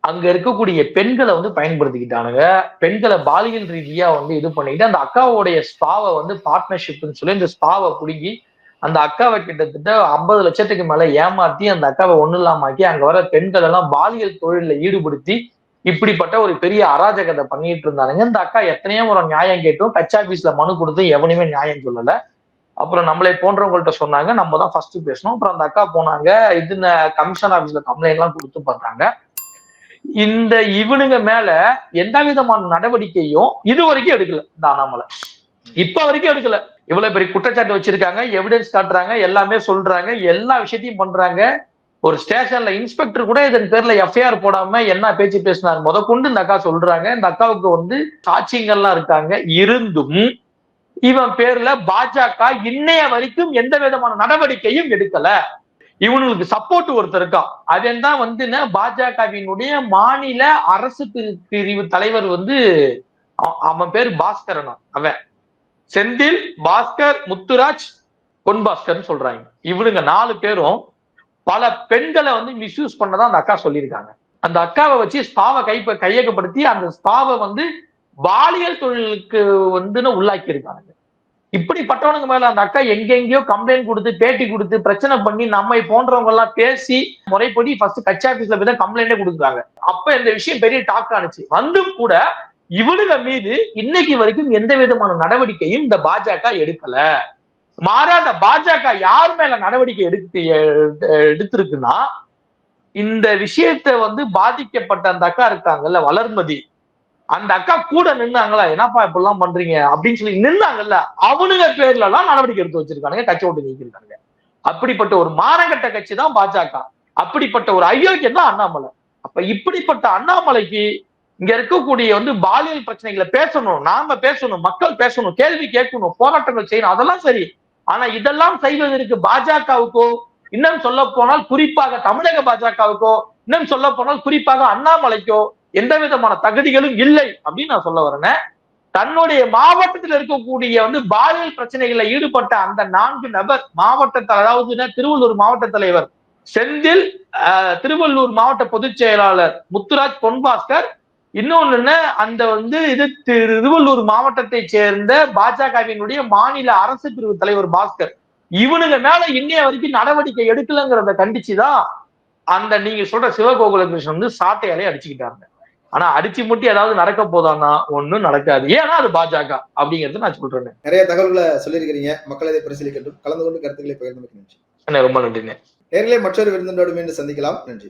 [SPEAKER 1] அங்க இருக்கக்கூடிய பெண்களை வந்து பயன்படுத்திக்கிட்டானுங்க. பெண்களை பாலியல் ரீதியா வந்து இது பண்ணிக்கிட்டு அந்த அக்காவோடைய ஸ்பாவை வந்து பார்ட்னர்ஷிப்னு சொல்லி இந்த ஸ்பாவை பிடுங்கி அந்த அக்காவை கிட்டத்தட்ட ஐம்பது லட்சத்துக்கு மேல ஏமாத்தி அந்த அக்காவை ஒண்ணு இல்லாமாக்கி அங்க வர பெண்கள் எல்லாம் பாலியல் தொழில ஈடுபடுத்தி இப்படிப்பட்ட ஒரு பெரிய அராஜகத்தை பண்ணிட்டு இருந்தானுங்க. இந்த அக்கா எத்தனையோ ஒரு நியாயம் கேட்டும் டச் ஆபீஸ்ல மனு கொடுத்து எவனையுமே நியாயம் சொல்லல. அப்புறம் நம்மளே போன்றவங்கள்ட்ட சொன்னாங்க நம்ம தான் ஃபர்ஸ்ட் பேசணும். அப்புறம் அந்த அக்கா போனாங்க இது கமிஷன் ஆபீஸ்ல கம்ப்ளைண்ட் எல்லாம் கொடுத்து பார்த்தாங்க. இந்த இவனுங்க மேல எந்த விதமான நடவடிக்கையும் இது வரைக்கும் எடுக்கல இந்த அண்ணாமலை. இப்ப வரைக்கும் எடுக்கல. இவ்வளவு பெரிய குற்றச்சாட்டு வச்சிருக்காங்க எவிடன்ஸ் காட்டுறாங்க எல்லாமே சொல்றாங்க எல்லா விஷயத்தையும் பண்றாங்க. ஒரு ஸ்டேஷன்ல இன்ஸ்பெக்டர் கூட இதன் பேர்ல எஃப்ஐஆர் போடாம என்ன பேச்சு பேசினார் முத கொண்டு இந்த அக்கா சொல்றாங்க. இந்த அக்காவுக்கு வந்து சாட்சியங்கள்லாம் இருக்காங்க. இருந்தும் இவன் பேர்ல பாஜக இன்னைய வரைக்கும் எந்த விதமான நடவடிக்கையும் எடுக்கல. இவனுக்கு சப்போர்ட் ஒருத்தர் இருக்கா? அவன் தான் வந்து பாஜகவினுடைய மாநில அரசு பிரிவு தலைவர் வந்து அவன் பேர் பாஸ்கரனா அவன். செந்தில் பாஸ்கர் முத்துராஜ் பொன் பாஸ்கர்னு சொல்றாங்க. இவனுங்க நாலு பேரும் பல பெண்களை வந்து மிஸ்யூஸ் பண்ணதான் அந்த அக்கா சொல்லியிருக்காங்க. அந்த அக்காவை வச்சு ஸ்பாவை கை கையகப்படுத்தி அந்த ஸ்பாவை வந்து பாலியல் தொழிலுக்கு வந்து உள்ளாக்கி இருக்காங்க இப்படிப்பட்டவனுக்கு மேல அந்த அக்கா எங்கெங்கயோ கம்ப்ளைண்ட் கொடுத்து பேட்டி கொடுத்து பிரச்சனை பண்ணி நம்மை போன்றவங்க எல்லாம் பேசி முறைப்படி ஃபர்ஸ்ட் கட்சி ஆபீஸ்ல போய் தான் கம்ப்ளைண்டே கொடுக்குறாங்க. அப்ப இந்த விஷயம் பெரிய டாக் ஆனிச்சு வந்தும் கூட இவனுங்க மீது இன்னைக்கு வரைக்கும் எந்த விதமான நடவடிக்கையும் இந்த பாஜக எடுக்கல. மாறா இந்த பாஜக யார் மேல நடவடிக்கை எடுத்து எடுத்திருக்குன்னா இந்த விஷயத்த வந்து பாதிக்கப்பட்ட அந்த அக்கா இருக்காங்கல்ல வளர்மதி. அந்த அக்கா கூட நின்னாங்களா? என்னப்பா இப்படிலாம் பண்றீங்க? அப்படின்னு சொல்லி நின்னாங்கல்ல அவனுங்க பேர்ல எல்லாம் நடவடிக்கை எடுத்து வச்சிருக்கானுங்க கட்சி விட்டு நீக்கிருக்காங்க அப்படிப்பட்ட ஒரு மானகட்ட கட்சி தான் பாஜக. அப்படிப்பட்ட ஒரு அயோக்கியம் தான் அண்ணாமலை. அப்ப இப்படிப்பட்ட அண்ணாமலைக்கு இங்க இருக்கக்கூடிய வந்து பாலியல் பிரச்சனைகளை பேசணும் நாம பேசணும் மக்கள் பேசணும் கேள்வி கேட்கணும் போராட்டங்கள் செய்யணும் அதெல்லாம் சரி. ஆனா இதெல்லாம் செய்வதற்கு பாஜகவுக்கோ இன்னும் சொல்ல போனால் குறிப்பாக தமிழக பாஜகவுக்கோ இன்னும் சொல்ல போனால் குறிப்பாக அண்ணாமலைக்கோ எந்த விதமான தகுதிகளும் இல்லை அப்படின்னு நான் சொல்ல வரேன் தன்னுடைய மாவட்டத்தில் இருக்கக்கூடிய வந்து பாலியல் பிரச்சனைகளில் ஈடுபட்ட அந்த நான்கு நபர் மாவட்ட அதாவது திருவள்ளூர் மாவட்ட தலைவர் செந்தில் ஆஹ், திருவள்ளூர் மாவட்ட பொதுச் செயலாளர் முத்துராஜ் பொன்பாஸ்கர். இன்னொன்னு அந்த வந்து இது திரு- திருவள்ளூர் மாவட்டத்தை சேர்ந்த பாஜகவினுடைய மாநில அரசு பிரிவு தலைவர் பாஸ்கர். இவனுங்க மேல இன்னைய வரைக்கும் நடவடிக்கை எடுக்கலங்கிறத கண்டிச்சுதான் அந்த நீங்க சொல்ற சிவகோகுலகிருஷ்ணன் வந்து சாட்டையாலே அடிச்சுக்கிட்டாருங்க. ஆனா அடிச்சு முட்டி ஏதாவது நடக்க போதான்னா ஒண்ணும் நடக்காது. ஏன்னா அது பாஜக அப்படிங்கறது நான் சொல்றேன்.
[SPEAKER 3] நிறைய தகவல்களை சொல்லியிருக்கிறீங்க. மக்கள் அதை பரிசீலிக்கட்டும். கலந்து கொண்டு கருத்துக்களை பகிர்ந்து நன்றி.
[SPEAKER 1] ரொம்ப நன்றிண்ணே.
[SPEAKER 3] நேரிலே மற்றொரு விருந்தினோடு மீண்டும் சந்திக்கலாம். நன்றி.